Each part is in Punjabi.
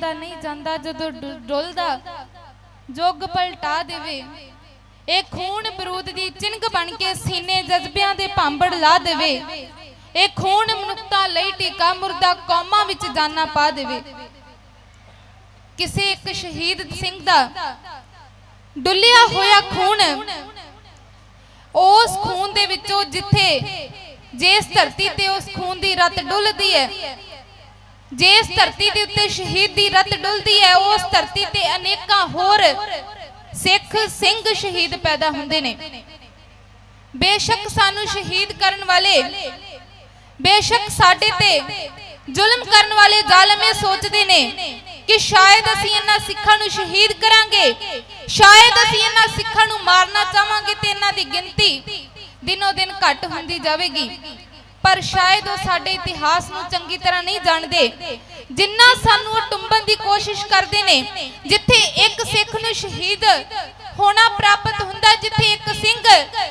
ਦਾ ਨਹੀਂ ਜਾਂਦਾ, ਜਦੋਂ ਡੁ- ਡੁੱਲਦਾ ਜੁਗ ਪਲਟਾ ਦੇਵੇ। ਇਹ ਖੂਨ ਬਰੂਦ ਦੀ ਚਿੰਗ ਬਣ ਕੇ ਸੀਨੇ ਜਜ਼ਬਿਆਂ ਦੇ ਭਾਂਬੜ ਲਾ ਦੇਵੇ। ਇਹ ਖੂਨ ਮਨੁੱਖਤਾ ਲਈ ਟੀਕਾ ਮੁਰਦਾ ਕੌਮਾਂ ਵਿੱਚ ਜਾਨਾ ਪਾ ਦੇਵੇ। ਕਿਸੇ ਇੱਕ ਸ਼ਹੀਦ ਸਿੰਘ ਦਾ ਡੁੱਲਿਆ ਹੋਇਆ ਖੂਨ, ਉਸ ਖੂਨ ਦੇ ਵਿੱਚੋਂ ਜਿੱਥੇ, ਜਿਸ ਧਰਤੀ ਤੇ ਉਸ ਖੂਨ ਦੀ ਰਤ ਡੁੱਲਦੀ ਹੈ ਜਿਸ ਧਰਤੀ ਦੇ ਉੱਤੇ ਸ਼ਹੀਦ ਦੀ ਰਤ ਡੁੱਲਦੀ ਹੈ, ਉਸ ਧਰਤੀ ਤੇ ਅਨੇਕਾਂ ਹੋਰ ਸਿੱਖ ਸਿੰਘ ਸ਼ਹੀਦ ਪੈਦਾ ਹੁੰਦੇ ਨੇ। ਬੇਸ਼ੱਕ ਸਾਨੂੰ ਸ਼ਹੀਦ ਕਰਨ ਵਾਲੇ, ਬੇਸ਼ੱਕ ਸਾਡੇ ਤੇ ਜ਼ੁਲਮ ਕਰਨ ਵਾਲੇ ਜ਼ਾਲਮ ਇਹ ਸੋਚਦੇ ਨੇ ਕਿ ਸ਼ਾਇਦ ਅਸੀਂ ਇਹਨਾਂ ਸਿੱਖਾਂ ਨੂੰ ਸ਼ਹੀਦ ਕਰਾਂਗੇ, ਸ਼ਾਇਦ ਅਸੀਂ ਇਹਨਾਂ ਸਿੱਖਾਂ ਨੂੰ ਮਾਰਨਾ ਚਾਹਾਂਗੇ ਤੇ ਇਹਨਾਂ ਦੀ ਗਿਣਤੀ ਦਿਨੋ ਦਿਨ ਘਟ ਹੁੰਦੀ ਜਾਵੇਗੀ। ਪਰ ਸ਼ਾਇਦ ਉਹ ਸਾਡੇ ਇਤਿਹਾਸ ਨੂੰ ਚੰਗੀ ਤਰ੍ਹਾਂ ਨਹੀਂ ਜਾਣਦੇ। ਜਿੰਨਾ ਸਾਨੂੰ ਉਹ ਟੁੰਬਣ ਦੀ ਕੋਸ਼ਿਸ਼ ਕਰਦੇ ਨੇ, ਜਿੱਥੇ ਇੱਕ ਸਿੱਖ ਨੂੰ ਸ਼ਹੀਦ ਹੋਣਾ ਪ੍ਰਾਪਤ ਹੁੰਦਾ, ਜਿੱਥੇ ਇੱਕ ਸਿੰਘ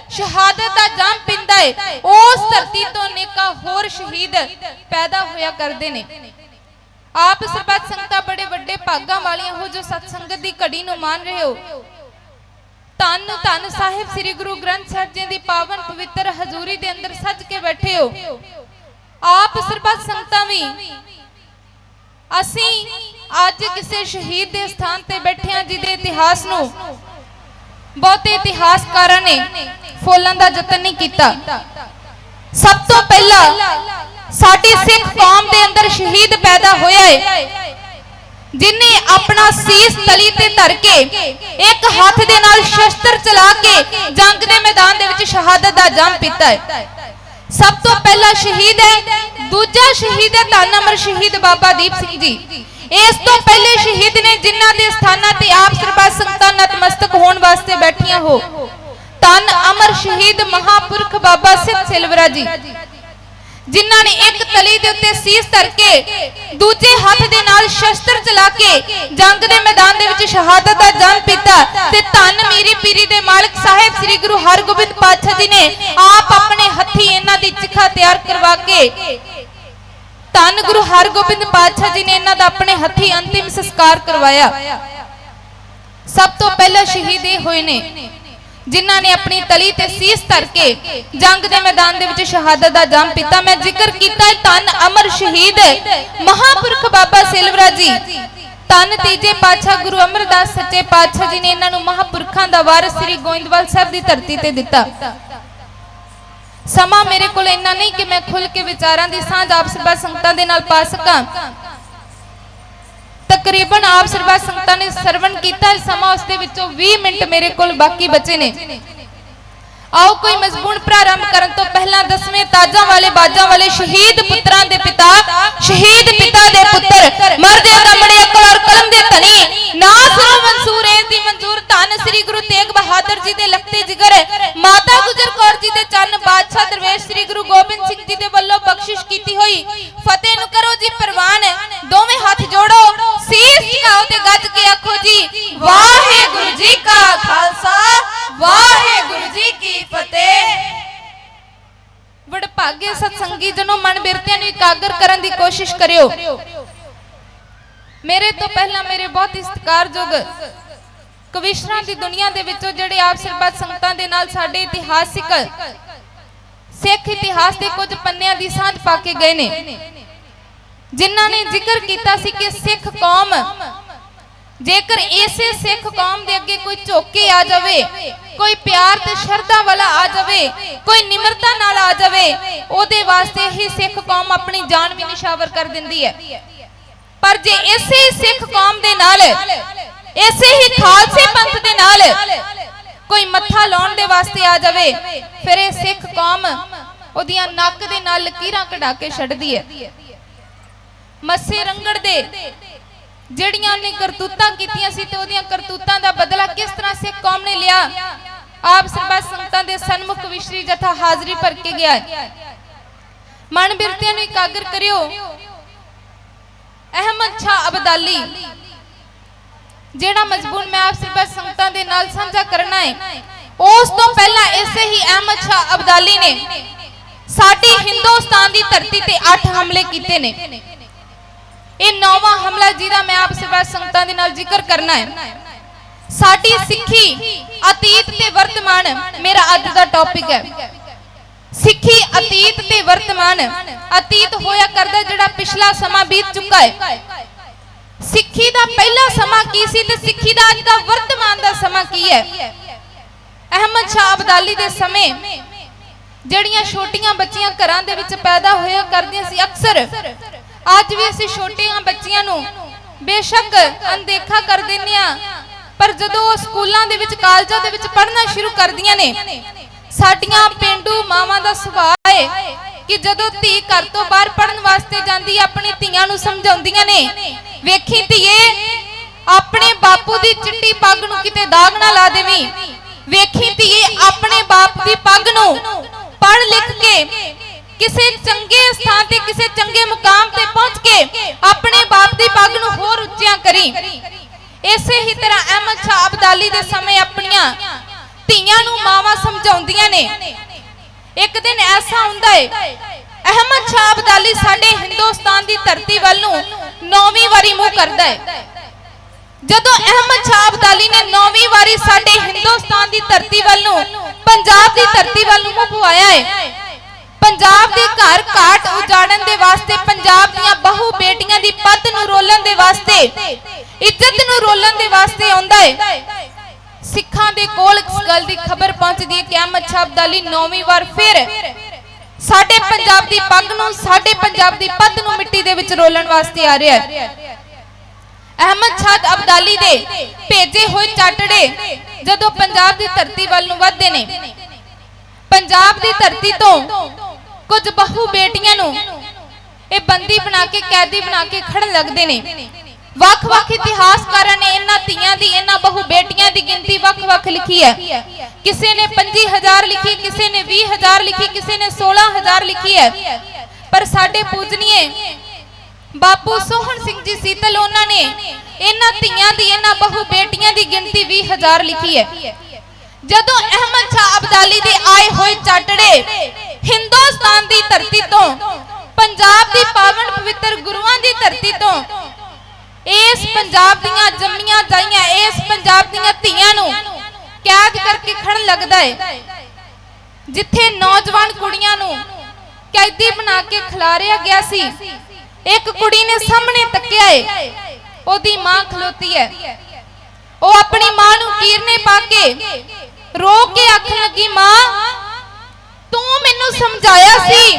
ਸ਼ਹਾਦਤ ਦਾ ਜਾਮ ਪਿੰਦਾ ਹੈ ਉਸ ਧਰਤੀ ਤੋਂ ਅਨੇਕਾਂ ਹੋਰ ਸ਼ਹੀਦ ਪੈਦਾ ਹੋਇਆ ਕਰਦੇ ਨੇ। ਆਪ ਸਰਬੱਤ ਸੰਗਤਾਂ ਬੜੇ ਵੱਡੇ ਭਾਗਾਂ ਵਾਲੀਆਂ ਹੋ ਜੋ ਸਤ ਦੀ ਘੜੀ ਨੂੰ ਮੰਨ ਰਹੇ ਹੋ। ਧੰਨ ਧੰਨ ਸਾਹਿਬ ਸ੍ਰੀ ਗੁਰੂ ਗ੍ਰੰਥ ਸਾਹਿਬ ਜੀ ਦੀ ਪਾਵਨ ਪਵਿੱਤਰ ਹਜ਼ੂਰੀ ਦੇ ਅੰਦਰ ਸੱਜ ਕੇ ਬੈਠੇ ਹੋ। ਆਪ ਸਰਬੱਤ ਸੰਗਤਾਂ ਵੀ, ਅਸੀਂ ਅੱਜ ਕਿਸੇ ਸ਼ਹੀਦ ਦੇ ਸਥਾਨ ਤੇ ਬੈਠੇ ਹਾਂ ਜਿਹਦੇ ਇਤਿਹਾਸ ਨੂੰ ਬਹੁਤੇ ਇਤਿਹਾਸਕਾਰਾਂ ਨੇ ਫੋਲਾਂ ਦਾ ਯਤਨ ਨਹੀਂ ਕੀਤਾ। ਸਭ ਤੋਂ ਪਹਿਲਾਂ ਸਾਡੀ ਸਿੱਖ ਕੌਮ ਦੇ ਅੰਦਰ ਸ਼ਹੀਦ ਪੈਦਾ ਹੋਇਆ ਹੈ ਜਿਨੇ ਆਪਣਾ ਸੀਸ ਤਲੀ ਤੇ ਧਰ ਕੇ, ਇੱਕ ਹੱਥ ਦੇ ਨਾਲ ਸ਼ਸਤਰ ਚਲਾ ਕੇ ਜੰਗ ਦੇ ਮੈਦਾਨ ਦੇ ਵਿੱਚ ਸ਼ਹਾਦਤ ਦਾ ਜੰਮ ਪੀਤਾ ਹੈ। ਸਭ ਤੋਂ ਪਹਿਲਾ ਸ਼ਹੀਦ ਹੈ, ਦੂਜਾ ਸ਼ਹੀਦ ਹੈ ਧੰਨ ਅਮਰ ਸ਼ਹੀਦ ਬਾਬਾ ਦੀਪ ਸਿੰਘ ਜੀ। ਇਸ ਤੋਂ ਪਹਿਲੇ ਸ਼ਹੀਦ ਨੇ ਜਿਨ੍ਹਾਂ ਦੇ ਸਥਾਨਾਂ ਤੇ ਆਪ ਸਰਬੱਤ ਸੰਗਤਾਂ ਨਤਮਸਤਕ ਹੋਣ ਵਾਸਤੇ ਬੈਠੀਆਂ ਹੋ। ਧੰਨ ਅਮਰ ਸ਼ਹੀਦ ਮਹਾਪੁਰਖ ਬਾਬਾ ਸਿੱਧ ਸਿਲਵਰਾ ਜੀ। ਜਿਨ੍ਹਾਂ ਨੇ ਇੱਕ ਤਲੀ ਦੇ ਉੱਤੇ ਸੀਸ ਧਰ ਕੇ, ਦੂਜੇ ਹੱਥ ਦੇ ਨਾਲ ਸ਼ਸਤਰ ਚਲਾ ਕੇ ਜੰਗ ਦੇ ਮੈਦਾਨ ਦੇ ਵਿੱਚ ਸ਼ਹਾਦਤ ਦਾ ਜੰਮ ਪੀਤਾ ਤੇ ਧੰਨ ਮੀਰੀ ਪੀਰੀ ਦੇ ਮਾਲਕ ਸਾਹਿਬ ਸ੍ਰੀ ਗੁਰੂ ਹਰਗੋਬਿੰਦ ਪਾਤਸ਼ਾਹ ਜੀ ਨੇ ਆਪ ਆਪਣੇ ਹੱਥੀ ਇਹਨਾਂ ਦੀ ਚਿਖਾ ਤਿਆਰ ਕਰਵਾ ਕੇ ਧੰਨ ਗੁਰੂ ਹਰਗੋਬਿੰਦ ਪਾਤਸ਼ਾਹ ਜੀ ਨੇ ਇਹਨਾਂ ਦਾ ਆਪਣੇ ਹੱਥੀ ਅੰਤਿਮ ਸੰਸਕਾਰ ਕਰਵਾਇਆ। ਸਭ ਤੋਂ ਪਹਿਲਾਂ ਸ਼ਹੀਦ ਹੋਏ ਨੇ ਜਿਨ੍ਹਾਂ ਨੇ ਆਪਣੀ ਤਲੀ ਤੇ ਸੀਸ ਧਰ ਕੇ ਜੰਗ ਦੇ ਮੈਦਾਨ ਦੇ ਵਿੱਚ ਸ਼ਹਾਦਤ ਦਾ ਜੰਮ ਪੀਤਾ। ਮੈਂ ਜ਼ਿਕਰ ਕੀਤਾ ਹੈ, ਧੰਨ ਅਮਰ ਸ਼ਹੀਦ ਮਹਾਪੁਰਖ ਬਾਬਾ ਸਿਲਵਰਾ ਜੀ। ਧੰਨ ਤੀਜੇ ਪਾਤਸ਼ਾਹ ਗੁਰੂ ਅਮਰਦਾਸ ਸੱਚੇ ਪਾਤਸ਼ਾਹ ਜੀ ਨੇ ਇਹਨਾਂ ਨੂੰ ਮਹਾਪੁਰਖਾਂ ਦਾ ਵਾਰਿਸ ਸ੍ਰੀ ਗੋਇੰਦਵਾਲ ਸਾਹਿਬ ਦੀ ਧਰਤੀ ਤੇ ਦਿੱਤਾ। ਸਮਾਂ ਮੇਰੇ ਕੋਲ ਇੰਨਾ ਨਹੀਂ ਕਿ ਮੈਂ ਖੁੱਲ ਕੇ ਵਿਚਾਰਾਂ ਦੀ ਸਾਂਝ ਆਪ ਸਰਬਾ ਸੰਗਤਾਂ ਦੇ ਨਾਲ ਪਾ ਸਕਾਂ। ਤਕਰੀਬਨ ਆਪ ਸਰਬਾ ਸੰਗਤਾਂ ਨੇ ਸਰਵਣ ਕੀਤਾ ਸਮਾਂ ਉਸ ਦੇ ਵਿੱਚੋਂ 20 ਮਿੰਟ ਮੇਰੇ ਕੋਲ ਬਾਕੀ ਬਚੇ ਨੇ। ਆਓ ਕੋਈ ਮਜ਼ਬੂਨ ਪ੍ਰਾਰੰਭ ਕਰਨ ਤੋਂ ਪਹਿਲਾਂ ਦਸਵੇਂ ਤਾਜਾਂ ਵਾਲੇ ਬਾਜਾਂ ਵਾਲੇ ਸ਼ਹੀਦ ਪੁੱਤਰਾਂ ਦੇ ਪਿਤਾ, ਸ਼ਹੀਦ ਪਿਤਾ ਦੇ ਪੁੱਤਰ, ਮਰਦੇ ਦਮੜੇ ਅਕਲ ਕਲਮ ਦੇ ਧਨੀ, ਨਾ ਮਨਸੂਰ ਇਸ ਦੀ ਮਨਜ਼ੂਰ ਧੰਨ, ਸ੍ਰੀ ਗੁਰੂ ਤੇਗ ਬਹਾਦਰ ਜੀ ਦੇ ਲਖਤੇ ਜਿਗਰ, ਮਾਤਾ ਗੁਜਰ ਕੌਰ ਜੀ ਦੇ ਚਰਨ ਬਾਦਸ਼ਾਹ ਦਰਵੇਸ਼, ਸ੍ਰੀ ਗੁਰੂ ਗੋਬਿੰਦ ਸਿੰਘ ਜੀ ਦੇ ਵੱਲੋਂ ਬਖਸ਼ਿਸ਼ ਕੀਤੀ ਹੋਈ, ਫਤਿਹ ਵਾਹਿਗੁਰੂ ਜੀ ਕਾ ਖਾਲਸਾ, ਵਾਹਿਗੁਰੂ ਜੀ ਕੀ ਫਤਿਹ। ਵਡਭਾਗੇ ਸਤਸੰਗੀ ਜਨੋ ਮਨ ਬਿਰਤਿਆਂ ਨੂੰ ਇਕਾਗਰ ਕਰਨ ਦੀ ਕੋਸ਼ਿਸ਼ ਕਰਿਓ। ਮੇਰੇ ਤੋਂ ਪਹਿਲਾਂ ਮੇਰੇ ਬਹੁਤ ਹੀ ਕਵਿਸ਼ਰਾਂ ਦੀ ਦੁਨੀਆ ਦੇ ਵਿੱਚੋਂ ਜਿਹੜੇ ਆਪ ਸਰਬੱਤ ਸੰਗਤਾਂ ਦੇ ਨਾਲ ਸਾਡੇ ਇਤਿਹਾਸਿਕ ਸਿੱਖ ਇਤਿਹਾਸ ਦੇ ਕੁਝ ਪੰਨਿਆਂ ਦੀ ਸਾਂਝ ਪਾ ਕੇ ਗਏ ਨੇ। ਜਿਨ੍ਹਾਂ ਨੇ ਜ਼ਿਕਰ ਕੀਤਾ ਸੀ ਕਿ ਸਿੱਖ ਕੌਮ ਜੇਕਰ ਇਸੇ ਸਿੱਖ ਕੌਮ ਦੇ ਅੱਗੇ ਕੋਈ ਝੋਕੇ ਆ ਜਾਵੇ, ਕੋਈ ਪਿਆਰ ਤੇ ਸ਼ਰਧਾ ਵਾਲਾ ਆ ਜਾਵੇ, ਕੋਈ ਨਿਮਰਤਾ ਨਾਲ ਆ ਜਾਵੇ, ਉਹਦੇ ਵਾਸਤੇ ਹੀ ਸਿੱਖ ਕੌਮ ਆਪਣੀ ਜਾਨ ਵੀ ਨਿਸ਼ਾਵਰ ਕਰ ਦਿੰਦੀ ਹੈ। ਪਰ ਜੇ ਇਸੇ ਸਿੱਖ ਕੌਮ ਦੇ ਨਾਲ ਇਸੇ ਹੀ ਖਾਲਸੇ ਪੰਥ ਦੇ ਨਾਲ ਕੋਈ ਮੱਥਾ ਲਾਉਣ ਦੇ ਵਾਸਤੇ ਆ ਜਾਵੇ, ਫਿਰ ਇਹ ਸਿੱਖ ਕੌਮ ਉਹਦੀਆਂ ਨੱਕ ਦੇ ਨਾਲ ਲਕੀਰਾਂ ਕਢਾ ਕੇ ਛੱਡਦੀ ਹੈ। ਮੱਸੇ ਰੰਗੜ ਦੇ ਜਿਹੜੀਆਂ ਉਹਨੇ ਕਰਤੂਤਾਂ ਕੀਤੀਆਂ ਸੀ ਤੇ ਉਹਦੀਆਂ ਕਰਤੂਤਾਂ ਦਾ ਬਦਲਾ ਕਿਸ ਤਰ੍ਹਾਂ ਸਿੱਖ ਕੌਮ ਨੇ ਲਿਆ? ਆਪ ਸਰਬੱਤ ਸੰਗਤਾਂ ਦੇ ਸਨਮੁਖ ਵਿਸ਼ਰੀ ਜਥਾ ਹਾਜ਼ਰੀ ਭਰ ਕੇ ਗਿਆ ਮਨ ਬਿਰਤਿਆਂ ਨੂੰ ਇਕਾਗਰ ਕਰਿਓ। ਅਹਿਮਦ ਸ਼ਾਹ ਅਬਦਾਲੀ, ਜਿਹੜਾ ਮਜ਼ਬੂਨ ਮੈਂ ਆਪ ਸਰਬੱਤ ਸੰਗਤਾਂ ਦੇ ਨਾਲ ਸਾਂਝਾ ਕਰਨਾ ਹੈ, ਉਸ ਤੋਂ ਪਹਿਲਾਂ ਇਸੇ ਹੀ ਅਹਿਮਦ ਸ਼ਾਹ ਅਬਦਾਲੀ ਨੇ ਸਾਡੀ ਹਿੰਦੁਸਤਾਨ ਦੀ ਧਰਤੀ ਤੇ 8 ਹਮਲੇ ਕੀਤੇ ਨੇ। ਇਹ ਨੌਵਾਂ ਹਮਲਾ ਜਿਹਦਾ ਮੈਂ ਆਪ ਸਭਾ ਸੰਗਤਾਂ ਦੇ ਨਾਲ ਜ਼ਿਕਰ ਕਰਨਾ ਹੈ। ਸਾਡੀ ਸਿੱਖੀ ਅਤੀਤ ਤੇ ਵਰਤਮਾਨ ਮੇਰਾ ਅੱਜ ਦਾ ਟੌਪਿਕ ਹੈ। ਸਿੱਖੀ ਅਤੀਤ ਤੇ ਵਰਤਮਾਨ ਅਤੀਤ ਹੋਇਆ ਕਰਦਾ ਜਿਹੜਾ ਪਿਛਲਾ ਸਮਾਂ ਬੀਤ ਚੁੱਕਾ ਹੈ। ਸਿੱਖੀ ਦਾ ਪਹਿਲਾ ਸਮਾਂ ਕੀ ਸੀ ਤੇ ਸਿੱਖੀ ਦਾ ਅੱਜ ਦਾ ਵਰਤਮਾਨ ਦਾ ਸਮਾਂ ਕੀ ਹੈ? ਅਹਿਮਦ ਸ਼ਾਹ ਅਬਦਾਲੀ ਦੇ ਸਮੇਂ ਜਿਹੜੀਆਂ ਛੋਟੀਆਂ ਬੱਚੀਆਂ ਘਰਾਂ ਦੇ ਵਿੱਚ ਪੈਦਾ ਹੋਇਆ ਕਰਦੀਆਂ ਸੀ, ਅਕਸਰ ਅੱਜ ਵੀ ਅਸੀਂ ਛੋਟੀਆਂ ਬੱਚੀਆਂ ਨੂੰ ਬੇਸ਼ੱਕ ਅਣਦੇਖਾ ਕਰ ਦਿੰਦੇ ਆ ਪਰ ਜਦੋਂ ਉਹ ਸਕੂਲਾਂ ਦੇ ਵਿੱਚ, ਕਾਲਜਾਂ ਦੇ ਵਿੱਚ ਪੜ੍ਹਨਾ ਸ਼ੁਰੂ ਕਰਦੀਆਂ ਨੇ, ਸਾਡੀਆਂ ਪਿੰਡੂ ਮਾਵਾਂ ਦਾ ਸੁਭਾਅ ਹੈ ਕਿ ਜਦੋਂ ਧੀ ਘਰ ਤੋਂ ਬਾਹਰ ਪੜਨ ਵਾਸਤੇ ਜਾਂਦੀ, ਆਪਣੀ ਧੀਆਂ ਨੂੰ ਸਮਝਾਉਂਦੀਆਂ ਨੇ, ਵੇਖੀ ਧੀਏ, ਆਪਣੇ ਬਾਪੂ ਦੀ ਚਿੱਟੀ ਪੱਗ ਨੂੰ ਕਿਤੇ ਦਾਗ ਨਾ ਲਾ ਦੇਵੀਂ। ਵੇਖੀ ਧੀਏ, ਆਪਣੇ ਬਾਪ ਦੀ ਪੱਗ ਨੂੰ ਪੜ ਲਿਖ ਕੇ ਕਿਸੇ ਚੰਗੇ ਸਥਾਨ ਤੇ, ਕਿਸੇ ਚੰਗੇ ਮੁਕਾਮ ਤੇ ਪਹੁੰਚ ਕੇ ਆਪਣੇ ਬਾਪ ਦੀ ਪੱਗ ਨੂੰ ਹੋਰ ਉੱਚਿਆਂ ਕਰੀ। ਇਸੇ ਹੀ ਤਰ੍ਹਾਂ ਅਹਿਮਦ ਸ਼ਾਹ ਅਬਦਾਲੀ ਦੇ ਸਮੇਂ ਆਪਣੀਆਂ ਧੀਆਂ ਨੂੰ ਮਾਵਾਂ ਸਮਝਾਉਂਦੀਆਂ ਨੇ। ਇੱਕ ਦਿਨ ਐਸਾ ਹੁੰਦਾ ਹੈ ਅਹਿਮਦ ਸ਼ਾਹ ਅਬਦਾਲੀ ਸਾਡੇ ਹਿੰਦੁਸਤਾਨ ਦੀ ਧਰਤੀ ਵੱਲ ਨੂੰ ਨੌਵੀਂ ਵਾਰੀ ਮੂੰਹ ਕਰਦਾ ਹੈ ਜਦੋਂ ਅਹਿਮਦ ਸ਼ਾਹ ਅਬਦਾਲੀ ਨੇ ਨੌਵੀਂ ਵਾਰੀ ਸਾਡੇ ਹਿੰਦੁਸਤਾਨ ਦੀ ਧਰਤੀ ਵੱਲ ਨੂੰ, ਪੰਜਾਬ ਦੀ ਧਰਤੀ ਵੱਲ ਨੂੰ ਮੂੰਹ ਪੁਆਇਆ ਹੈ ਪੰਜਾਬ ਦੇ ਘਰ ਘਾਟ ਉਜਾੜਨ ਦੇ ਵਾਸਤੇ, ਪੰਜਾਬ ਦੀਆਂ ਬਹੁ ਬੇਟੀਆਂ ਦੀ ਪੱਤ ਨੂੰ ਰੋਲਣ ਦੇ ਵਾਸਤੇ, ਇੱਜ਼ਤ ਨੂੰ ਰੋਲਣ ਦੇ ਵਾਸਤੇ ਆਉਂਦਾ ਹੈ ਸਿੱਖਾਂ ਦੇ ਕੋਲ ਇਸ ਗੱਲ ਦੀ ਖਬਰ ਪਹੁੰਚਦੀ ਹੈ ਕਿ ਅਹਿਮਦ ਸ਼ਾਹ ਅਬਦਾਲੀ ਨੌਵੀਂ ਵਾਰ ਫਿਰ ਸਾਡੇ ਪੰਜਾਬ ਦੀ ਪੱਗ ਨੂੰ, ਸਾਡੇ ਪੰਜਾਬ ਦੀ ਪੱਤ ਨੂੰ ਮਿੱਟੀ ਦੇ ਵਿੱਚ ਰੋਲਣ ਵਾਸਤੇ ਆ ਰਿਹਾ ਹੈ। ਅਹਿਮਦ ਸ਼ਾਹ ਅਬਦਾਲੀ ਦੇ ਭੇਜੇ ਹੋਏ ਚਾਟੜੇ ਜਦੋਂ ਪੰਜਾਬ ਦੀ ਧਰਤੀ ਵੱਲ ਨੂੰ ਵੱਧਦੇ ਨੇ, ਪੰਜਾਬ ਦੀ ਧਰਤੀ ਤੋਂ ਕੁਝ ਬਹੁ ਬੇਟੀਆਂ ਨੂੰ ਇਹ ਬੰਦੀ ਬਣਾ ਕੇ, ਕੈਦੀ ਬਣਾ ਕੇ ਖੜਨ ਲੱਗਦੇ ਨੇ। ਵੱਖ-ਵੱਖ ਇਤਿਹਾਸਕਾਰਾਂ ਨੇ ਇਹਨਾਂ ਧੀਆਂ ਦੀ, ਇਹਨਾਂ ਬਹੁ ਬੇਟੀਆਂ ਦੀ ਗਿਣਤੀ ਵੱਖ-ਵੱਖ ਲਿਖੀ ਹੈ। ਕਿਸੇ ਨੇ 25000 ਲਿਖੀ, ਕਿਸੇ ਨੇ 20000 ਲਿਖੀ, ਕਿਸੇ ਨੇ 16000 ਲਿਖੀ ਹੈ। ਪਰ ਸਾਡੇ ਪੂਜਨੀਏ, ਬਾਪੂ ਸੋਹਣ ਸਿੰਘ ਜੀ ਸੀਤਲ ਉਹਨਾਂ ਨੇ ਇਹਨਾਂ ਧੀਆਂ ਦੀ, ਇਹਨਾਂ ਬਹੁ ਬੇਟੀਆਂ ਦੀ ਗਿਣਤੀ 20000 ਲਿਖੀ ਹੈ। ਜਦੋਂ ਅਹਿਮਦ ਸ਼ਾਹ ਅਬਦਾਲੀ ਦੇ ਆਏ ਹੋਏ ਚਾਟੜੇ ਹਿੰਦੁਸਤਾਨ ਦੀ ਧਰਤੀ ਤੋਂ, ਪੰਜਾਬ ਦੀ ਪਾਵਨ ਪਵਿੱਤਰ ਗੁਰੂਆਂ ਦੀ ਧਰਤੀ ਤੋਂ, ਇਸ ਪੰਜਾਬ ਦੀਆਂ ਜੰਮੀਆਂ ਜਾਈਆਂ, ਇਸ ਪੰਜਾਬ ਦੀਆਂ ਧੀਆਂ ਨੂੰ ਕੈਦ ਕਰਕੇ ਖੜਨ ਲੱਗਦਾ ਹੈ ਜਿੱਥੇ ਨੌਜਵਾਨ ਕੁੜੀਆਂ ਨੂੰ ਕੈਦੀ ਬਣਾ ਕੇ ਖਿਲਾਰਿਆ ਗਿਆ ਸੀ, ਇੱਕ ਕੁੜੀ ਨੇ ਸਾਹਮਣੇ ਤੱਕਿਆ ਏ, ਉਹਦੀ ਮਾਂ ਖਲੋਤੀ ਹੈ ਉਹ ਆਪਣੀ ਮਾਂ ਨੂੰ ਕੀਰਨੇ ਪਾ ਕੇ ਰੋ ਕੇ ਆਖਣ ਲੱਗੀ, ਮਾਂ ਤੂੰ ਮੈਨੂੰ ਸਮਝਾਇਆ ਸੀ,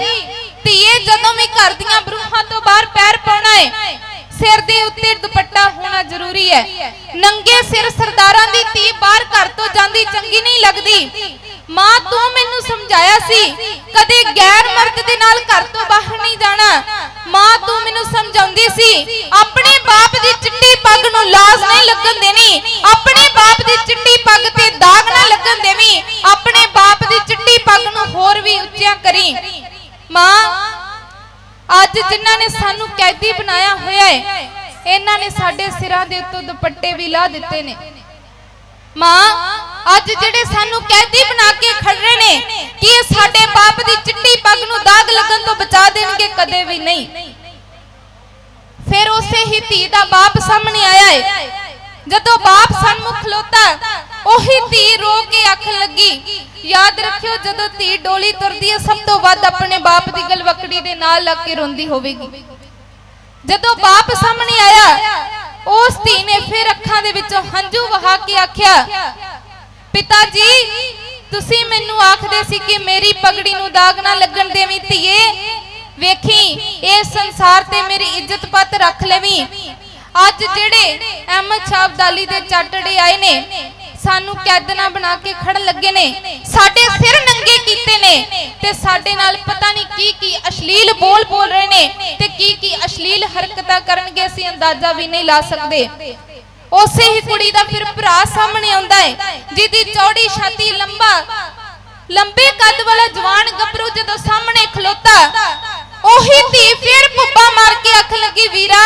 ਧੀਏ, ਜਦੋਂ ਮੈਂ ਘਰ ਦੀਆਂ ਬਰੂਹਾਂ ਤੋਂ ਬਾਹਰ ਪੈਰ ਪਾਉਣਾ ਹੈ ਸਿਰ ਦੇ ਉੱਤੇ ਦੁਪੱਟਾ ਹੋਣਾ ਜ਼ਰੂਰੀ ਹੈ। ਨੰਗੇ ਸਿਰ ਸਰਦਾਰਾਂ ਦੀ ਧੀ ਬਾਹਰ ਘਰ ਤੋਂ ਜਾਂਦੀ ਚੰਗੀ ਨਹੀਂ ਲੱਗਦੀ। ਮਾਂ, ਤੂੰ ਮੈਨੂੰ ਸਮਝਾਇਆ ਸੀ, ਕਦੇ ਗੈਰ ਮਰਦ ਦੇ ਨਾਲ ਘਰ ਤੋਂ ਬਾਹਰ ਨਹੀਂ ਜਾਣਾ। ਮਾਂ, ਤੂੰ ਮੈਨੂੰ ਸਮਝਾਉਂਦੀ ਸੀ, ਆਪਣੇ ਬਾਪ ਦੀ ਚਿੱਟੀ ਪੱਗ ਨੂੰ ਲਾਜ਼ ਨਹੀਂ ਲੱਗਣ ਦੇਣੀ। ਆਪਣੇ ਬਾਪ ਦੀ ਚਿੱਟੀ ਪੱਗ ਤੇ ਦਾਗ ਨਾ ਲੱਗਣ ਦੇਵੀਂ। ਆਪਣੇ ਬਾਪ ਦੀ ਚਿੱਟੀ ਪੱਗ ਨੂੰ ਹੋਰ ਵੀ ਉੱਚਿਆਂ ਕਰੀ। ਮਾਂ ਅੱਜ ਜਿਨ੍ਹਾਂ ਨੇ ਸਾਨੂੰ ਕੈਦੀ ਬਣਾਇਆ ਹੋਇਆ ਹੈ, ਇਹਨਾਂ ਨੇ ਸਾਡੇ ਸਿਰਾਂ ਦੇ ਉੱਤੋਂ ਦੁਪੱਟੇ ਵੀ ਲਾ ਦਿੱਤੇ ਨੇ। ਮਾਂ, ਅੱਜ ਜਿਹੜੇ ਸਾਨੂੰ ਕੈਦੀ ਬਣਾ ਕੇ ਖੜ ਰਹੇ ਨੇ, ਕਿ ਇਹ ਸਾਡੇ ਬਾਪ ਦੀ ਚਿੱਟੀ ਪੱਗ ਨੂੰ ਦਾਗ ਲੱਗਣ ਤੋਂ ਬਚਾ ਦੇਣਗੇ? ਕਦੇ ਵੀ ਨਹੀਂ। ਫਿਰ ਉਸੇ ਹੀ ਧੀ ਦਾ ਬਾਪ ਸਾਹਮਣੇ ਆਇਆ ਹੈ। ਜਦੋਂ ਬਾਪ ਸਨਮੁਖ ਖਲੋਤਾ ਉਹੀ ਧੀ ਰੋ ਕੇ ਆਖਣ ਲੱਗੀ। ਯਾਦ ਰੱਖਿਓ, ਜਦੋਂ ਧੀ ਡੋਲੀ ਤੁਰਦੀ ਹੈ, ਸਭ ਤੋਂ ਵੱਧ ਆਪਣੇ ਬਾਪ ਦੀ ਗਲਵਕੜੀ ਦੇ ਨਾਲ ਲੱਗ ਕੇ ਰੋਂਦੀ ਹੋਵੇਗੀ। ਜਦੋਂ ਬਾਪ ਸਾਹਮਣੇ ਆਇਆ, ਉਸ ਧੀ ਨੇ ਫਿਰ ਅੱਖਾਂ ਦੇ ਵਿੱਚੋਂ ਹੰਝੂ ਵਹਾ ਕੇ ਆਖਿਆ, ਪਿਤਾ ਜੀ, ਤੁਸੀਂ ਮੈਨੂੰ ਆਖਦੇ ਸੀ ਕਿ ਮੇਰੀ ਪਗੜੀ ਨੂੰ ਦਾਗ ਨਾ ਲੱਗਣ ਦੇਵੀਂ ਧੀਏ। ਵੇਖੀ, ਇਹ ਸੰਸਾਰ ਤੇ ਮੇਰੀ ਇੱਜ਼ਤ ਪੱਤ ਰੱਖ ਲੈਵੀਂ। ਅੱਜ ਜਿਹੜੇ ਅਹਿਮਦ ਸ਼ਾਹ ਅਬਦਾਲੀ ਦੇ ਚਾਟੜੇ ਆਏ ਨੇ ਸਾਨੂੰ ਕੈਦਨਾ ਬਣਾ ਕੇ ਖੜਨ ਲੱਗੇ ਨੇ। ਸਾਡੇ ਸਿਰ ਨੰਗੇ ਕੀਤੇ ਨੇ ਤੇ ਸਾਡੇ ਨਾਲ ਪਤਾ ਨਹੀਂ ਕੀ ਕੀ ਅਸ਼ਲੀਲ ਬੋਲ ਬੋਲ ਰਹੇ ਨੇ ਤੇ ਕੀ ਕੀ ਅਸ਼ਲੀਲ ਹਰਕਤਾਂ ਕਰਨਗੇ, ਅਸੀਂ ਅੰਦਾਜ਼ਾ ਵੀ ਨਹੀਂ ਲਾ ਸਕਦੇ। ਉਸੇ ਹੀ ਕੁੜੀ ਦਾ ਫਿਰ ਭਰਾ ਸਾਹਮਣੇ ਆਉਂਦਾ ਹੈ, ਜਿਹਦੀ ਚੌੜੀ ਛਾਤੀ ਲੰਬਾ, ਲੰਬੇ ਕੱਦ ਵਾਲਾ ਜਵਾਨ ਗੱਭਰੂ ਜਦੋਂ ਸਾਹਮਣੇ ਖਲੋਤਾ, ਉਹੀ ਧੀ ਫਿਰ ਪੁੱਪਾ ਮਾਰ ਕੇ ਅੱਖ ਲੱਗੀ, ਵੀਰਾ,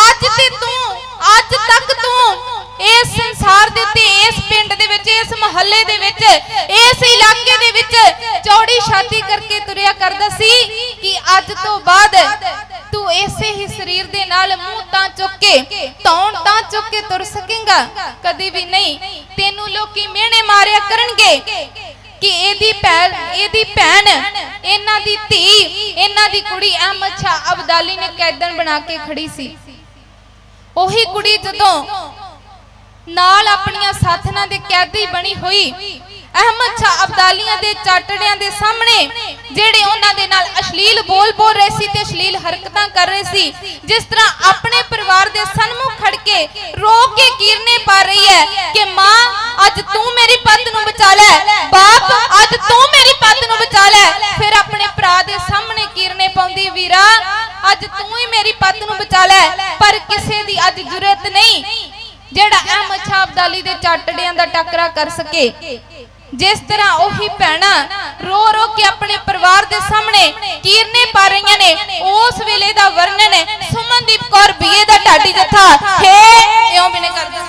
ਅੱਜ ਤੇ ਤੂੰ, ਅੱਜ ਤੱਕ ਤੂੰ ਇਸ ਸੰਸਾਰ ਦੇ ਉੱਤੇ, ਇਸ ਪਿੰਡ ਦੇ ਵਿੱਚ, ਇਸ ਮਹੱਲੇ ਦੇ ਵਿੱਚ, ਇਸ ਇਲਾਕੇ ਦੇ ਵਿੱਚ ਚੌੜੀ ਛਾਤੀ ਕਰਕੇ ਤੁਰਿਆ ਕਰਦਾ ਸੀ ਕਿ ਅੱਜ ਤੋਂ ਬਾਅਦ ਤੂੰ ਇਸੇ ਹੀ ਸਰੀਰ ਦੇ ਨਾਲ ਮੂੰਹ ਤਾਂ ਚੁੱਕ ਕੇ ਧੌਣ ਤਾਂ ਚੁੱਕ ਕੇ ਤੁਰ ਸਕੇਗਾ। ਕਦੀ ਵੀ ਨਹੀਂ ਤੈਨੂੰ ਲੋਕੀ ਮਿਹਣੇ ਮਾਰਿਆ ਕਰਨਗੇ ਕਿ ਇਹਦੀ ਭੈਣ ਇਹਦੀ ਭੈਣ, ਇਹਨਾਂ ਦੀ ਧੀ, ਇਹਨਾਂ ਦੀ ਕੁੜੀ ਅਹਿਮਦ ਸ਼ਾਹ ਅਬਦਾਲੀ ਨੇ ਕੈਦਨ ਬਣਾ ਕੇ ਖੜੀ ਸੀ। ਉਹੀ ਕੁੜੀ ਜਦੋਂ ਨਾਲ ਆਪਣੀਆਂ ਸਾਥਣਾਂ ਦੇ ਕੈਦੀ ਬਣੀ ਹੋਈ ਅਹਿਮਦ ਸ਼ਾਹ ਅਬਦਾਲੀਆਂ ਦੇ ਚਾਟੜਿਆਂ ਦੇ ਸਾਹਮਣੇ, ਜਿਹੜੇ ਉਹਨਾਂ ਦੇ ਨਾਲ ਅਸ਼ਲੀਲ ਬੋਲ ਬੋਲ ਰਹੇ ਸੀ ਤੇ ਅਸ਼ਲੀਲ ਹਰਕਤਾਂ ਕਰ ਰਹੇ ਸੀ, ਜਿਸ ਤਰ੍ਹਾਂ ਆਪਣੇ ਪਰਿਵਾਰ ਦੇ ਸਨਮੁਖ ਖੜ ਕੇ ਰੋ ਕੇ ਕੀਰਨੇ ਪਾ ਰਹੀ ਹੈ ਕਿ ਮਾਂ, ਅੱਜ ਤੂੰ ਮੇਰੀ ਪੱਤ ਨੂੰ ਬਚਾ ਲੈ। ਬਾਪ, ਅੱਜ ਤੂੰ ਮੇਰੀ ਪੱਤ ਨੂੰ ਬਚਾ ਲੈ। ਫਿਰ ਆਪਣੇ ਭਰਾ ਦੇ ਸਾਹਮਣੇ ਕੀਰਨੇ ਪਾਉਂਦੀ ਵੀਰਾ, ਅੱਜ ਤੂੰ ਹੀ ਮੇਰੀ ਪੱਤ ਨੂੰ ਬਚਾ ਲੈ। ਪਰ ਕਿਸੇ ਦੀ ਅੱਜ ਜੁਰਤ ਨਹੀਂ। ਜਿਹੜਾ ਅਹਿਮਦ ਸ਼ਾਹ ਅਬਦਾਲੀ ਦੇ ਚਾਟੜਿਆਂ ਦਾ ਟੱਕਰਾ ਕਰ ਸਕੇ। ਜਿਸ ਤਰ੍ਹਾਂ ਉਹੀ ਭੈਣਾਂ ਰੋ ਰੋ ਕੇ ਆਪਣੇ ਪਰਿਵਾਰ ਦੇ ਸਾਹਮਣੇ ਕੀਰਨੇ ਪਾ ਰਹੀਆਂ ਨੇ, ਉਸ ਵੇਲੇ ਦਾ ਵਰਣਨ ਸੁਮਨਦੀਪ ਕੌਰ ਬੀਏ ਦਾ ਢਾਡੀ ਜਥਾ। ਹੈ, ਇਉਂ ਬਿਨੇ ਕਰਦਾ।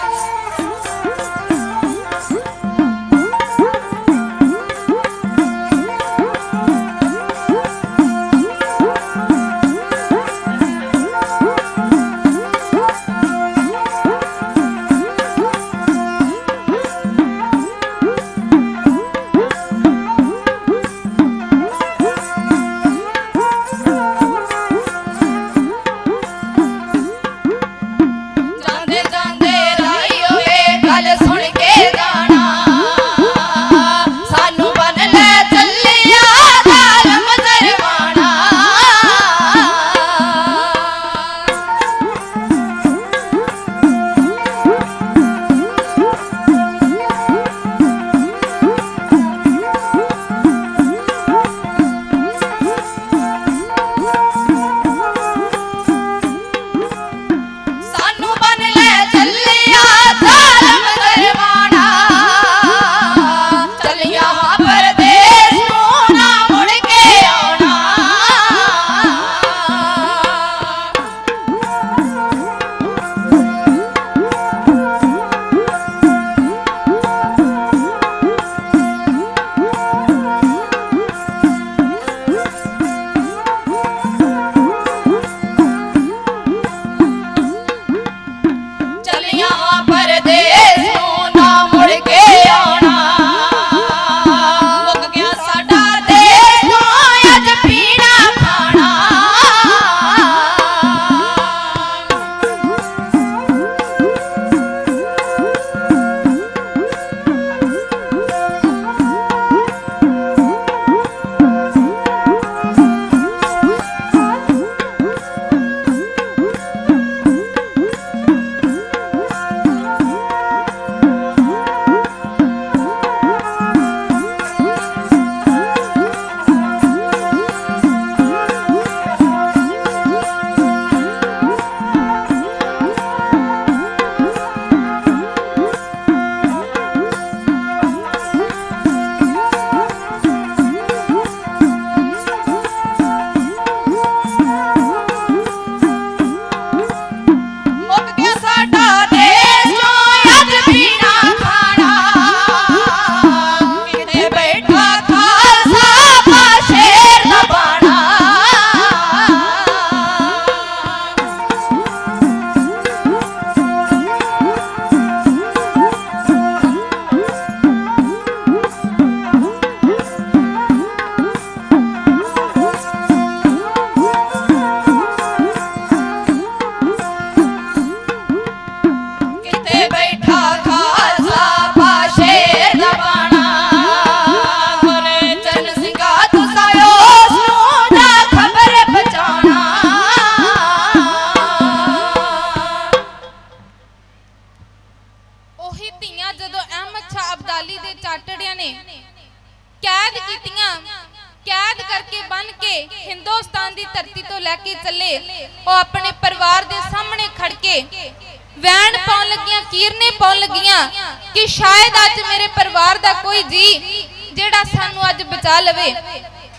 ਪਾਉਣ ਕਿ ਸ਼ਾਇਦ ਅੱਜ ਮੇਰੇ ਪਰਿਵਾਰ ਦਾ ਕੋਈ ਜੀ ਜਿਹੜਾ ਸਾਨੂੰ ਅੱਜ ਬਚਾ ਲਵੇ।